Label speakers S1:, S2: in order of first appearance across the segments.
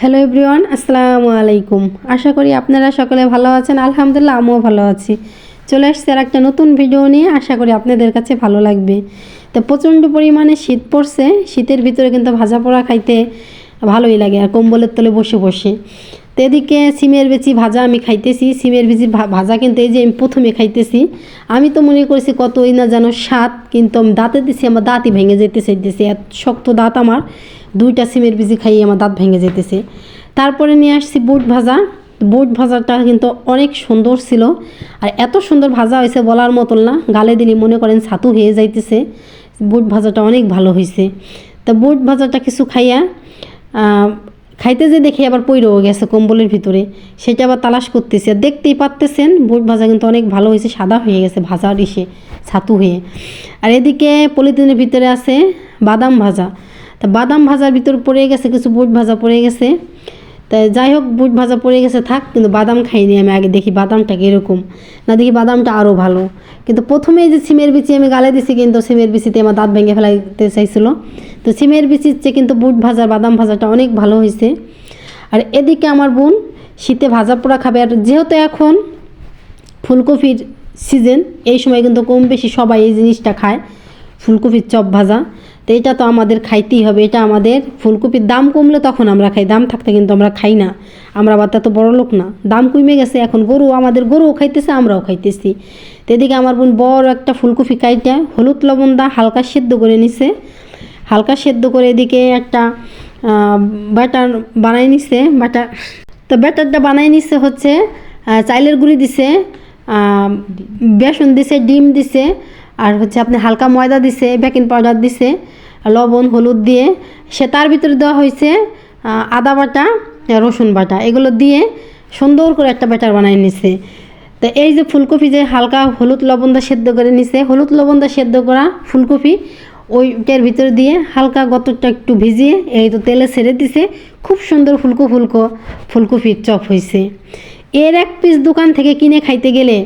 S1: Hello everyone আসসালামু আলাইকুম। আশা করি আপনারা সকলে ভালো আছেন। আলহামদুলিল্লাহ, আমিও ভালো আছি। চলে আসছে আর একটা নতুন ভিডিও নিয়ে। আশা করি আপনাদের কাছে ভালো লাগবে। তো প্রচণ্ড পরিমাণে শীত পড়ছে। শীতের ভিতরে কিন্তু ভাজা পোড়া খাইতে ভালোই লাগে আর কম্বলের তলে বসে বসে। তো এদিকে সিমের বেচি ভাজা আমি খাইতেছি। সিমের বেচি ভাজা কিন্তু এই যে আমি প্রথমে খাইতেছি। আমি তো মনে করছি কতই না যেন স্বাদ, কিন্তু আমি দাঁতে দিছি, আমার দাঁতই ভেঙে যেতে চাইতেছি। এত শক্ত দাঁত আমার। দুইটা সিমের বিজি খাইয়ে আমার দাঁত ভেঙে যেতেছে। তারপরে নিয়ে আসছি বুট ভাজা। বুট ভাজাটা কিন্তু অনেক সুন্দর ছিল। আর এত সুন্দর ভাজা হয়েছে বলার মতন না। গালে দিলে মনে করেন ছাতু হয়ে যাইতেছে। বুট ভাজাটা অনেক ভালো হয়েছে। তা বুট ভাজাটা কিছু খাইয়া খাইতে যে দেখে আবার পইরেও গেছে কম্বলের ভিতরে। সেটা আবার তালাশ করতেছে। আর দেখতেই পারতেছেন, বুট ভাজা কিন্তু অনেক ভালো হয়েছে, সাদা হয়ে গেছে ভাজার ইসে, ছাতু হয়ে। আর এদিকে পলিথিনের ভিতরে আছে বাদাম ভাজা। তা বাদাম ভাজার ভিতর পড়ে গেছে, কিছু বুট ভাজা পড়ে গেছে। তা যাই হোক, বুট ভাজা পড়ে গেছে, থাক, কিন্তু বাদাম খাইনি আমি, আগে দেখি বাদামটা কীরকম। না দেখি বাদামটা আরও ভালো। কিন্তু প্রথমেই যে সিমের বিচি আমি গালে দিছি, কিন্তু সিমের বিচিতে আমার দাঁত ভেঙে ফেলাইতে চাইছিলো। তো সিমের বিচির চেয়ে কিন্তু বুট ভাজা, বাদাম ভাজাটা অনেক ভালো হয়েছে আর এদিকে আমার বোন শীতে ভাজা পোড়া খাবে। আর যেহেতু এখন ফুলকপির সিজন এই সময় কিন্তু কম বেশি সবাই এই জিনিসটা খায়। ফুলকপির চপ ভাজা। তো এটা তো আমাদের খাইতেই হবে। এটা আমাদের ফুলকপির দাম কমলে তখন আমরা খাই। দাম থাকতে কিন্তু আমরা খাই না। আমরা আবার তো বড় লোক না। দাম কমে গেছে। এখন গরু, আমাদের গরুও খাইতেছে, আমরাও খাইতেছি। তো এদিকে আমার বোন বড় একটা ফুলকপি কাইটা, হলুদ লবণ দা হালকা সেদ্ধ করে নিছে। হালকা সেদ্ধ করে এদিকে একটা ব্যাটার বানাই নিছে। ব্যাটার, তো ব্যাটারটা বানাই নিছে হচ্ছে চাইলের গুঁড়ি দিছে বেসন দিছে, ডিম দিছে। আর হচ্ছে আপনি হালকা ময়দা দিছে বেকিং পাউডার দিছে, লবণ, হলুদ দিয়ে, সে তার ভিতরে দেওয়া হয়েছে আদা বাটা, রসুন বাটা। এগুলো দিয়ে সুন্দর করে একটা ব্যাটার বানিয়ে নিছে। তো এই যে ফুলকপি যে হালকা হলুদ লবণ দা সেদ্ধ করে নিছে, হলুদ লবণ দা সেদ্ধ করা ফুলকপি, ওইটার ভিতর দিয়ে হালকা গতরটা একটু ভিজিয়ে, এই তো তেলে ছেড়ে দিছে, খুব সুন্দর ফুলকো ফুলকো ফুলকপির চপ হয়েছে এর এক পিস দোকান থেকে কিনে খাইতে গেলে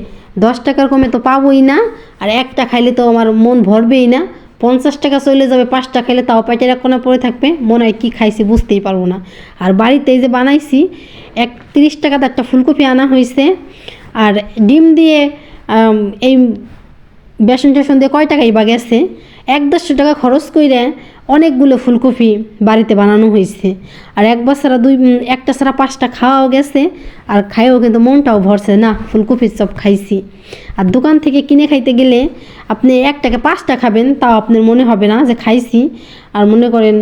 S1: দশ টাকার কমে তো পাবোই না, আর একটা খাইলে তো আমার মন ভরবেই না। পঞ্চাশ টাকা চলে যাবে, পাঁচটা খাইলে তাও পেটের এক কোনা পড়ে থাকবে, মনে হয় কী খাইছি বুঝতেই পারব না। আর বাড়িতে এই যে বানাইছি এক তিরিশ টাকাতে একটা ফুলকপি আনা হয়েছে আর ডিম দিয়ে এই বেসন টেসন দিয়ে কয় টাকাই বা গেছে? এক দেড়শো টাকা খরচ করে অনেকগুলো ফুলকপি বাড়িতে বানানো হয়েছে। আর একবার ছাড়া দুই একটা ছাড়া পাঁচটা খাওয়াও গেছে। আর খাইও কিন্তু মনটাও ভরছে, না, ফুলকপির চপ খাইছি। আর দোকান থেকে কিনে খাইতে গেলে আপনি একটাকে পাঁচটা খাবেন, তাও আপনার মনে হবে না যে খাইছি। আর মনে করেন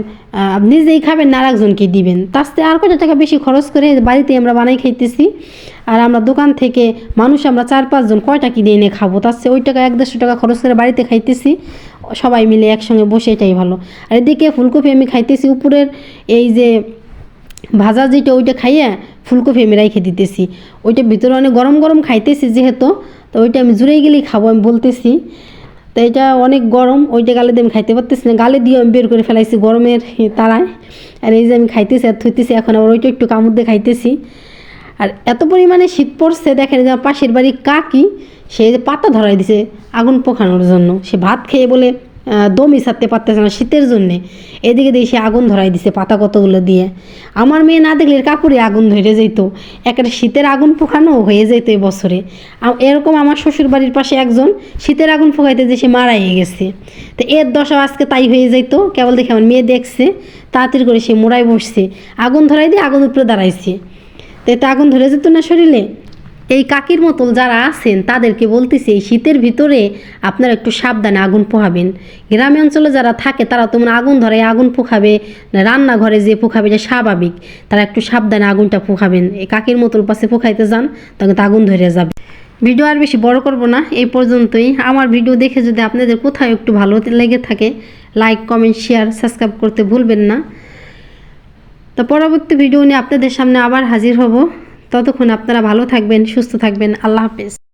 S1: আপনি নিজেই খাবেন না আর একজনকে দিবেন? তার চেয়ে আর কয়টা টাকা বেশি খরচ করে বাড়িতে আমরা বানাই খাইতেছি। আর আমরা দোকান থেকে মানুষ আমরা চার পাঁচজন কয়টা কিনে এনে খাব? তার চেয়ে ওই টাকা এক দেড়শো টাকা খরচ করে বাড়িতে খাইতেছি। সবাই মিলে একসঙ্গে বসে, এটাই ভালো। আর এদিকে ফুলকপি আমি খাইতেছি উপরের এই যে ভাজা যেটা, ওইটা খাইয়া ফুলকপি আমি রাইখে দিতেছি। ওইটা ভিতরে অনেক গরম গরম খাইতেছি যেহেতু, তো ওইটা আমি জুড়ে গেলেই খাব আমি বলতেছি। তো এটা অনেক গরম, ওইটা গালে দিয়ে আমি খাইতে পারতেছি না। গালে দিয়ে আমি বের করে ফেলাইছি গরমের তারায়। আর এই যে আমি খাইতেছি আর থইতেছি, এখন আবার ওইটা একটু কামড় দিয়ে খাইতেছি। আর এত পরিমাণে শীত পড়ছে, দেখেন যে পাশের বাড়ি কাকি, সে পাতা ধরাই দিছে আগুন পোখানোর জন্য। সে ভাত খেয়ে বলে দমই সারতে পারতেছে না শীতের জন্যে। এদিকে দিয়ে সে আগুন ধরাই দিছে পাতা কতগুলো দিয়ে। আমার মেয়ে না দেখলে কাপড়ে আগুন ধরে যেত একটা শীতের আগুন পোখানো হয়ে যেত বছরে। এরকম আমার শ্বশুর বাড়ির পাশে একজন শীতের আগুন পোখাইতে যে সে মারাই গেছে। তো এর দশা আজকে তাই হয়ে যেত কেবল দেখে আমার মেয়ে দেখছে, তাড়াতাড়ি করে সে মোড়ায় বসছে। আগুন ধরাই দিয়ে আগুন উপরে দাঁড়াইছে। তো আগুন ধরে যেত না শরীরে? এই কাকির মতন যারা আছেন, তাদেরকে বলতেছি, এই শীতের ভিতরে আপনারা একটু সাবধানে আগুন পোহাবেন। গ্রামে অঞ্চলে যারা থাকে, তারা তো মানে আগুন ধরে আগুন পোখাবে রান্নাঘরে যে পোখাবে এটা স্বাভাবিক। তারা একটু সাবধানে আগুনটা পোখাবেন এই কাকির মতন পাশে পোখাইতে যান, তখন তো আগুন ধরে যাবে। ভিডিও আর বেশি বড় করব না, এই পর্যন্তই। আমার ভিডিও দেখে যদি আপনাদের কোথাও একটু ভালো লেগে থাকে লাইক কমেন্ট শেয়ার সাবস্ক্রাইব করতে ভুলবেন না। তো পরবর্তী ভিডিও নিয়ে আপনাদের সামনে আবার হাজির হব। ততক্ষণ আপনারা ভালো থাকবেন, সুস্থ থাকবেন। আল্লাহ হাফেজ।